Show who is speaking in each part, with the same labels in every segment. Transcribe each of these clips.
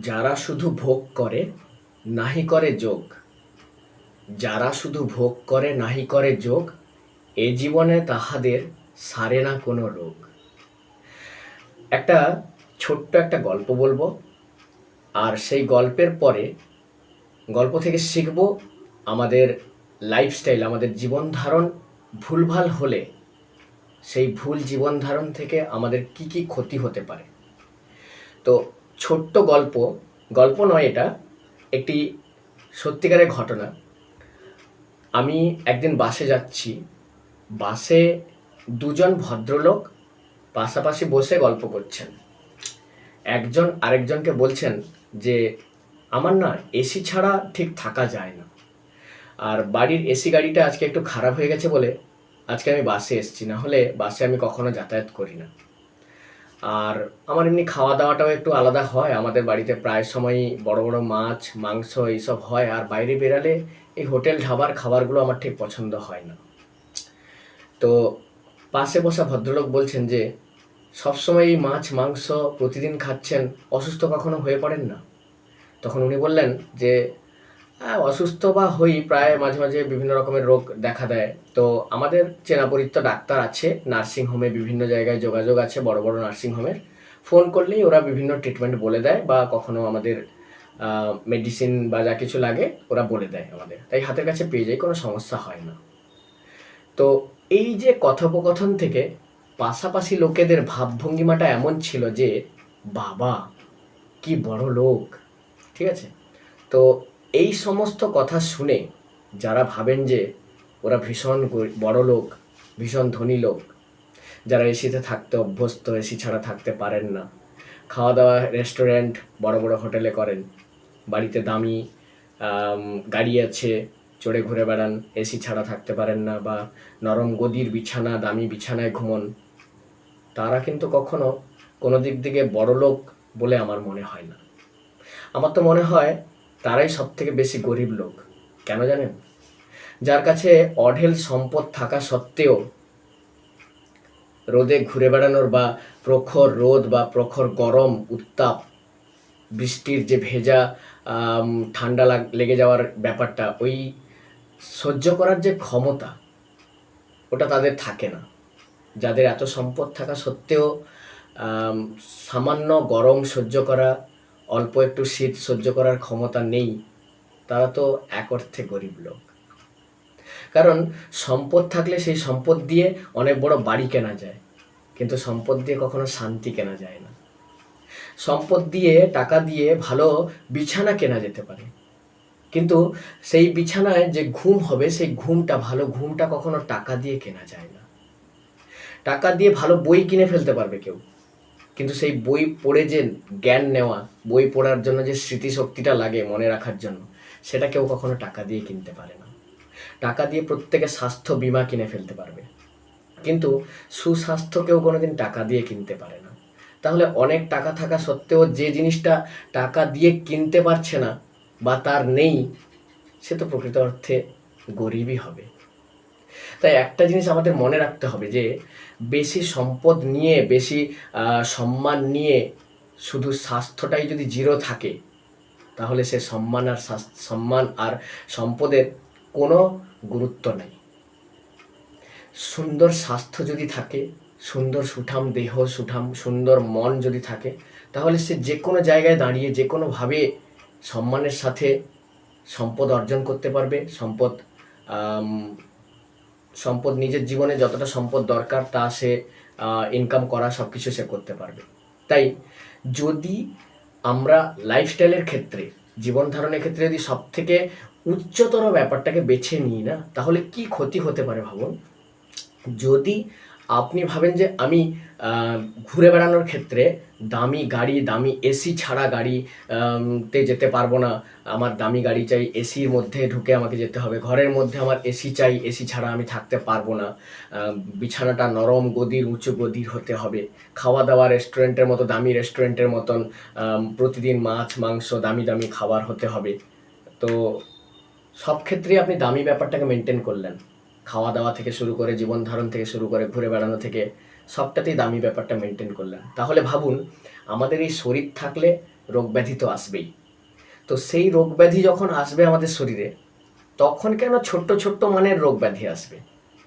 Speaker 1: যারা শুধু ভোগ করে, নাহি করে যোগ। যারা শুধু ভোগ করে, নাহি করে যোগ, এ জীবনে তাহাদের সারে না কোনো রোগ। একটা ছোট্ট একটা গল্প বলব। আর সেই গল্পের পরে গল্প থেকে শিখব আমাদের লাইফস্টাইল আমাদের জীবন ধারণ ভুলভাল হলে সেই ভুল জীবন ধারণ থেকে আমাদের কি কি ক্ষতি হতে পারে। তো ছোট্ট গল্প গল্প নয় এটা, একটি সত্যিকারের ঘটনা। আমি একদিন বাসে যাচ্ছি। বাসে দুজন ভদ্রলোক পাশাপাশি বসে গল্প করছেন। একজন আরেকজনকে বলছেন যে, আমার না এসি ছাড়া ঠিক থাকা যায় না। আর বাড়ির এসি গাড়িটা আজকে একটু খারাপ হয়ে গেছে বলে আজকে আমি বাসে এসেছি। না হলে বাসে আমি কখনো যাতায়াত করি না। আর আমার এমনি খাওয়া দাওয়াটাও একটু আলাদা হয়। আমাদের বাড়িতে প্রায় সময়ই বড় বড় মাছ, মাংস এইসব হয়। আর বাইরে বেরালে এই হোটেল ঢাবার খাবারগুলো আমার ঠিক পছন্দ হয় না। তো পাশে বসা ভদ্রলোক বলছেন যে সবসময় এই মাছ, মাংস প্রতিদিন খাচ্ছেন, অসুস্থ কখনো হয়ে পড়েন না? তখন উনি বললেন যে অসুস্থ বা হই প্রায় মাঝে মাঝে বিভিন্ন রকমের রোগ দেখা দেয়। তো আমাদের চেনা পরিচিত ডাক্তার আছে, নার্সিং হোমে বিভিন্ন জায়গায় যোগাযোগ আছে, বড় বড় নার্সিং হোমের। ফোন করলেই ওরা বিভিন্ন ট্রিটমেন্ট বলে দেয় বা কখনো আমাদের মেডিসিন বা যা কিছু লাগে ওরা বলে দেয় আমাদের। তাই হাতের কাছে পেয়ে যাই কোনো সমস্যা হয় না। তো এই যে কথোপকথন থেকে পাশাপাশি লোকেদের ভাবভঙ্গিমাটা এমন ছিল যে, বাবা, কি বড় লোক, ঠিক আছে? তো এই সমস্ত কথা শুনে যারা ভাবেন যে ওরা ভীষণ বড় লোক, ভীষণ ধনী লোক, যারা এসিতে থাকতে অভ্যস্ত, এসি ছাড়া থাকতে পারেন না খাওয়া দাওয়া রেস্টুরেন্ট বড় বড় হোটেলে করেন, বাড়িতে দামি গাড়ি আছে, চড়ে ঘুরে বেড়ান, এসি ছাড়া থাকতে পারেন না বা নরম গদির বিছানা, দামি বিছানায় ঘুমন, তারা কিন্তু কখনো কোনো দিক থেকে বড় লোক বলে আমার মনে হয় না। আমার তো মনে হয় তারাই সব থেকে বেশি গরিব লোক। কেন জানেন? যার কাছে অঢেল সম্পদ থাকা সত্ত্বেও রোদে ঘুরে বেড়ানোর বা প্রখর রোদ বা প্রখর গরম, উত্তাপ, বৃষ্টির যে ভেজা ঠান্ডা লাগ- যাওয়ার ব্যাপারটা, ওই সহ্য করার যে ক্ষমতা, ওটা তাদের থাকে না। যাদের এত সম্পদ থাকা সত্ত্বেও সামান্য গরম সহ্য করা অল্প একটু শীত সহ্য করার ক্ষমতা নেই, তারা তো এক অর্থে গরিব লোক। কারণ সম্পদ থাকলে সেই সম্পদ দিয়ে অনেক বড় বাড়ি কেনা যায়, কিন্তু সম্পদ দিয়ে কখনো শান্তি কেনা যায় না। সম্পদ দিয়ে, টাকা দিয়ে ভালো বিছানা কেনা যেতে পারে, কিন্তু সেই বিছানায় যে ঘুম হবে, সেই ঘুমটা, ভালো ঘুমটা কখনো টাকা দিয়ে কেনা যায় না। টাকা দিয়ে ভালো বই কিনে ফেলতে পারবে কেউ কিন্তু সেই বই পড়ে যে জ্ঞান নেওয়া, বই পড়ার জন্য যে স্মৃতিশক্তিটা লাগে মনে রাখার জন্য, সেটা কেউ কখনো টাকা দিয়ে কিনতে পারে না। টাকা দিয়ে প্রত্যেকে স্বাস্থ্য বীমা কিনে ফেলতে পারবে। কিন্তু সুস্বাস্থ্য কেউ কোনোদিন টাকা দিয়ে কিনতে পারে না। তাহলে অনেক টাকা থাকা সত্ত্বেও যে জিনিসটা টাকা দিয়ে কিনতে পারছে না বা তার নেই, সে তো প্রকৃত অর্থে গরিবই হবে। তাই একটা জিনিস আমাদের মনে রাখতে হবে যে, বেশি সম্পদ নিয়ে, বেশি সম্মান নিয়ে শুধু স্বাস্থ্যটাই যদি জিরো থাকে, তাহলে সে সম্মান আর সম্মান আর সম্পদের কোনো গুরুত্ব নেই। সুন্দর স্বাস্থ্য যদি থাকে, সুন্দর সুঠাম দেহ, সুঠাম, সুন্দর মন যদি থাকে, তাহলে সে যে কোনো জায়গায় দাঁড়িয়ে যে কোনোভাবে সম্মানের সাথে সম্পদ অর্জন করতে পারবে। সম্পদ সম্পদ, নিজের জীবনে যতটা সম্পদ দরকার, তা সে ইনকাম করা সব কিছু সে করতে পারবে। তাই যদি আমরা লাইফস্টাইলের ক্ষেত্রে, জীবন ধারণের ক্ষেত্রে যদি সব থেকে উচ্চতর ব্যাপারটাকে বেছে নিই না, তাহলে কি ক্ষতি হতে পারে ভাবুন? যদি আপনি ভাবেন যে আমি ঘুরে বেড়ানোর ক্ষেত্রে দামি গাড়ি, দামি এসি ছাড়া গাড়ি তে যেতে পারব না। আমার দামি গাড়ি চাই এসির মধ্যে ঢুকে আমাকে যেতে হবে। ঘরের মধ্যে আমার এসি চাই এসি ছাড়া আমি থাকতে পারব না। বিছানাটা নরম গদির, উঁচু গদির হতে হবে। খাওয়া দাওয়া রেস্টুরেন্টের মতো, দামি রেস্টুরেন্টের মতন প্রতিদিন মাছ, মাংস, দামি দামি খাবার হতে হবে। তো সব ক্ষেত্রেই আপনি দামি ব্যাপারটাকে মেনটেন করলেন। খাওয়া দাওয়া থেকে শুরু করে জীবন ধারণ থেকে শুরু করে ঘুরে বেড়ানো থেকে সবটাতেই দামি ব্যাপারটা মেনটেন করলেন। তাহলে ভাবুন, আমাদের এই শরীর থাকলে রোগ ব্যাধি তো আসবেই। তো সেই রোগ ব্যাধি যখন আসবে আমাদের শরীরে, তখন কেন ছোট্ট ছোট্ট মানের রোগ ব্যাধি আসবে?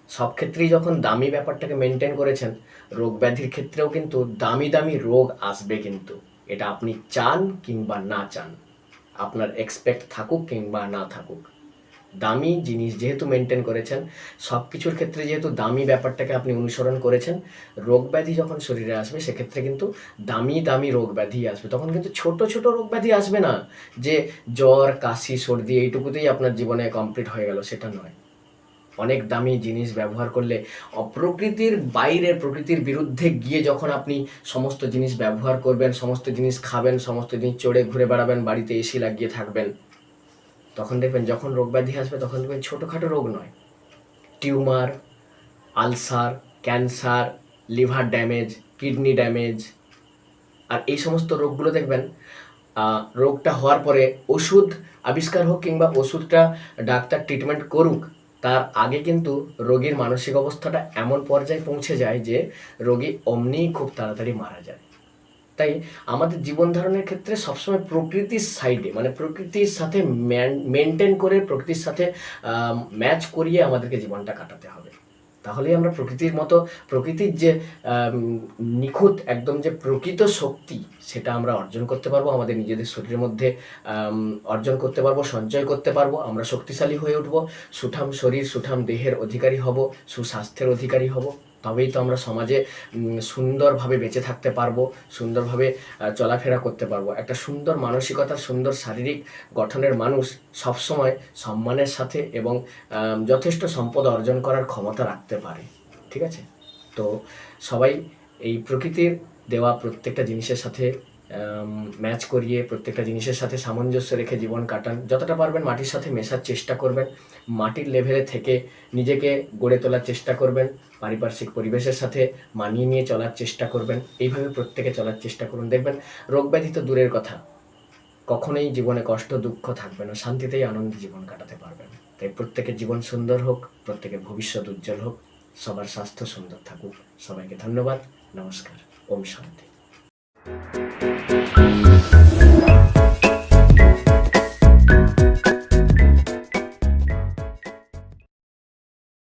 Speaker 1: সব ক্ষেত্রেই যখন দামি ব্যাপারটাকে মেনটেন করেছেন রোগ ব্যাধির ক্ষেত্রেও কিন্তু দামি দামি রোগ আসবে কিন্তু। এটা আপনি চান কিংবা না চান। আপনার এক্সপেক্ট থাকুক কিংবা না থাকুক। দামি জিনিস যেহেতু মেনটেন করেছেন সব কিছুর ক্ষেত্রে যেহেতু দামি ব্যাপারটাকে আপনি অনুসরণ করেছেন, রোগ ব্যাধি যখন শরীরে আসবে সেক্ষেত্রে কিন্তু দামি দামি রোগ ব্যাধি আসবে। তখন কিন্তু ছোট ছোট রোগ ব্যাধি আসবে না যে জ্বর, কাশি, সর্দি এইটুকুতেই আপনার জীবনে কমপ্লিট হয়ে গেল, সেটা নয়। অনেক দামি জিনিস ব্যবহার করলে অপ্রকৃতির বাইরে, প্রকৃতির বিরুদ্ধে গিয়ে যখন আপনি সমস্ত জিনিস ব্যবহার করবেন, সমস্ত জিনিস খাবেন, সমস্ত জিনিস চড়ে ঘুরে বেড়াবেন, বাড়িতে এসি লাগিয়ে থাকবেন তখন দেখবেন যখন রোগ ব্যাধি আসবে, তখন দেখবেন ছোটোখাটো রোগ নয়। Tumour, ulcer, cancer, liver damage, kidney damage, আর এই সমস্ত রোগগুলো দেখবেন রোগটা হওয়ার পরে ওষুধ আবিষ্কার হোক কিংবা ওষুধটা ডাক্তার ট্রিটমেন্ট করুক, তার আগে কিন্তু রোগীর মানসিক অবস্থাটা এমন পর্যায়ে পৌঁছে যায় যে রোগী অমনিই খুব তাড়াতাড়ি মারা যায়। তাই আমাদের জীবন ধারণের ক্ষেত্রে সবসময় প্রকৃতির সাইডে মানে প্রকৃতির সাথে মেনটেন করে প্রকৃতির সাথে ম্যাচ করিয়ে আমাদেরকে জীবনটা কাটাতে হবে। তাহলেই আমরা প্রকৃতির মতো, প্রকৃতির যে নিখুঁত একদম যে প্রকৃত শক্তি, সেটা আমরা অর্জন করতে পারব, আমাদের নিজেদের শরীরের মধ্যে অর্জন করতে পারব, সঞ্চয় করতে পারব, আমরা শক্তিশালী হয়ে উঠবো, সুঠাম শরীর, সুঠাম দেহের অধিকারী হব, সুস্বাস্থ্যের অধিকারী হব। তবেই তো আমরা সমাজে সুন্দরভাবে বেঁচে থাকতে পারব, সুন্দরভাবে চলাফেরা করতে পারব। একটা সুন্দর মানসিকতা, সুন্দর শারীরিক গঠনের মানুষ সবসময় সম্মানের সাথে এবং যথেষ্ট সম্পদ অর্জন করার ক্ষমতা রাখতে পারে। ঠিক আছে? তো সবাই এই প্রকৃতির দেওয়া প্রত্যেকটা জিনিসের সাথে ম্যাচ করিয়ে প্রত্যেকটা জিনিসের সাথে সামঞ্জস্য রেখে জীবন কাটান। যতটা পারবেন মাটির সাথে মেশার চেষ্টা করবেন। মাটির লেভেলে থেকে নিজেকে গড়ে তোলার চেষ্টা করবেন। পারিপার্শ্বিক পরিবেশের সাথে মানিয়ে নিয়ে চলার চেষ্টা করবেন। এইভাবে প্রত্যেকে চলার চেষ্টা করুন। দেখবেন, রোগ ব্যাধি তো দূরের কথা। কখনোই জীবনে কষ্ট, দুঃখ থাকবে না। শান্তিতেই আনন্দে জীবন কাটাতে পারবেন। তাই প্রত্যেকের জীবন সুন্দর হোক, প্রত্যেকের ভবিষ্যৎ উজ্জ্বল হোক। সবার স্বাস্থ্য সুন্দর থাকুক। সবাইকে ধন্যবাদ। নমস্কার। ওম শান্তি। Thank you.